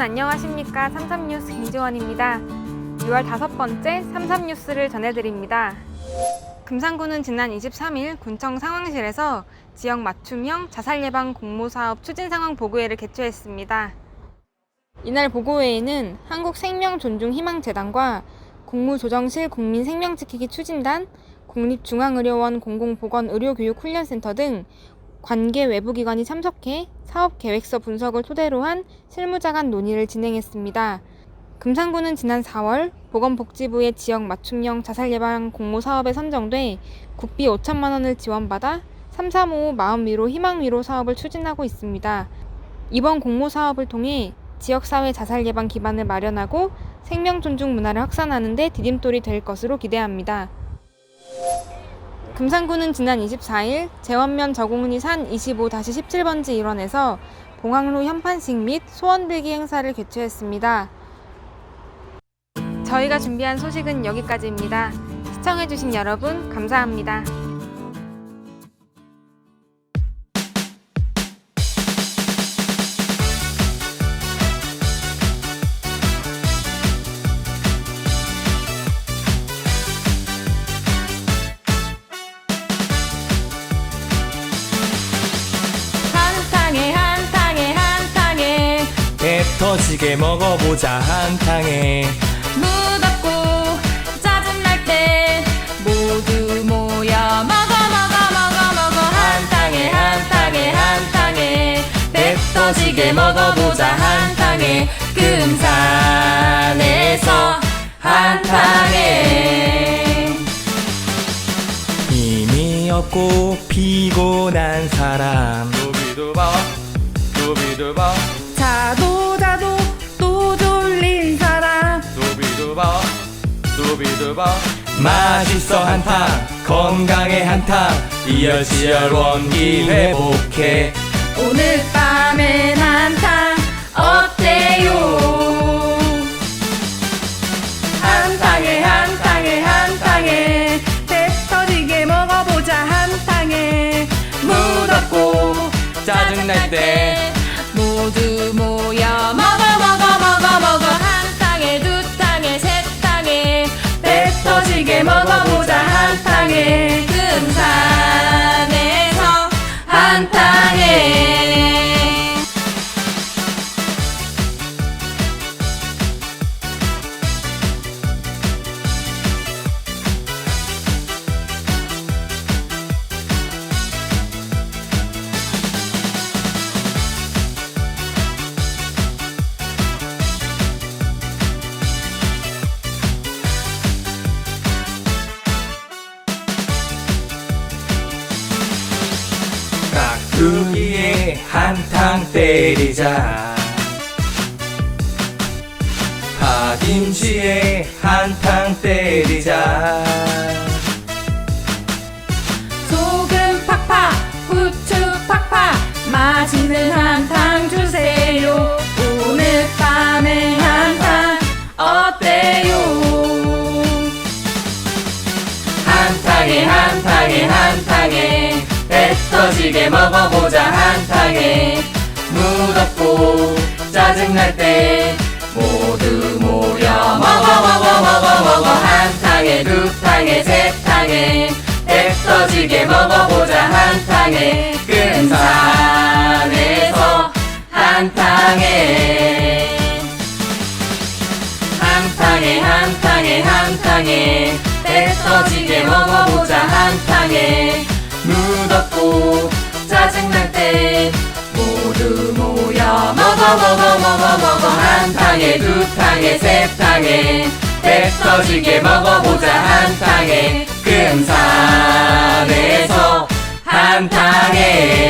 안녕하십니까. 삼삼뉴스 김지원입니다. 6월 다섯 번째 삼삼뉴스를 전해드립니다. 금산구는 지난 23일 군청 상황실에서 지역 맞춤형 자살 예방 공모 사업 추진 상황 보고회를 개최했습니다. 이날 보고회에는 한국생명존중희망재단과 국무조정실 국민생명지키기 추진단, 국립중앙의료원 공공보건의료교육훈련센터 등 관계 외부 기관이 참석해 사업 계획서 분석을 토대로 한 실무자 간 논의를 진행했습니다. 금산구는 지난 4월 보건복지부의 지역 맞춤형 자살 예방 공모 사업에 선정돼 국비 5천만 원을 지원받아 3355 마음 위로 희망 위로 사업을 추진하고 있습니다. 이번 공모 사업을 통해 지역사회 자살 예방 기반을 마련하고 생명 존중 문화를 확산하는 데 디딤돌이 될 것으로 기대합니다. 금산구는 지난 24일 재원면 저공리 산 25-17번지 일원에서 봉항로 현판식 및 소원빌기 행사를 개최했습니다. 저희가 준비한 소식은 여기까지입니다. 시청해주신 여러분 감사합니다. 터지게 먹어보자 한탕에. 무덥고 짜증날 때 모두 모여 먹어 먹어 먹어 먹어 한탕에 한탕에 한탕에. 배 터지게 먹어보자 한탕에. 금산에서 한탕에. 힘이 없고 피곤한 사람. 두비두바 두비두바 두비두바 맛있어 한탕 건강해 한탕. 이열치열 원기 회복해. 오늘 밤엔 한탕 어때요? 한탕에 한탕에 한탕에. 배 터지게 먹어보자 한탕에. 무덥고 짜증날 때 때리자. 파김치에 한탕 때리자. 소금 팍팍 후추 팍팍 맛있는 한탕 주세요. 오늘 밤에 한탕 어때요? 한탕에 한탕에 한탕에 배 터지게 먹어보자 한탕에 무덥고 짜증날 때 모두 모여 먹어 먹어 먹어 먹어 한 탕에 두 탕에 세 탕에 배 터지게 먹어보자. 한 탕에 금산에서 한 탕에. 한 탕에 한 탕에 한 탕에 배 터지게 먹어보자. 한 탕에 무덥고 먹어 먹어 먹어 한 탕에 두 탕에 세 탕에 배 터지게 먹어보자 한 탕에 금산에서 한 탕에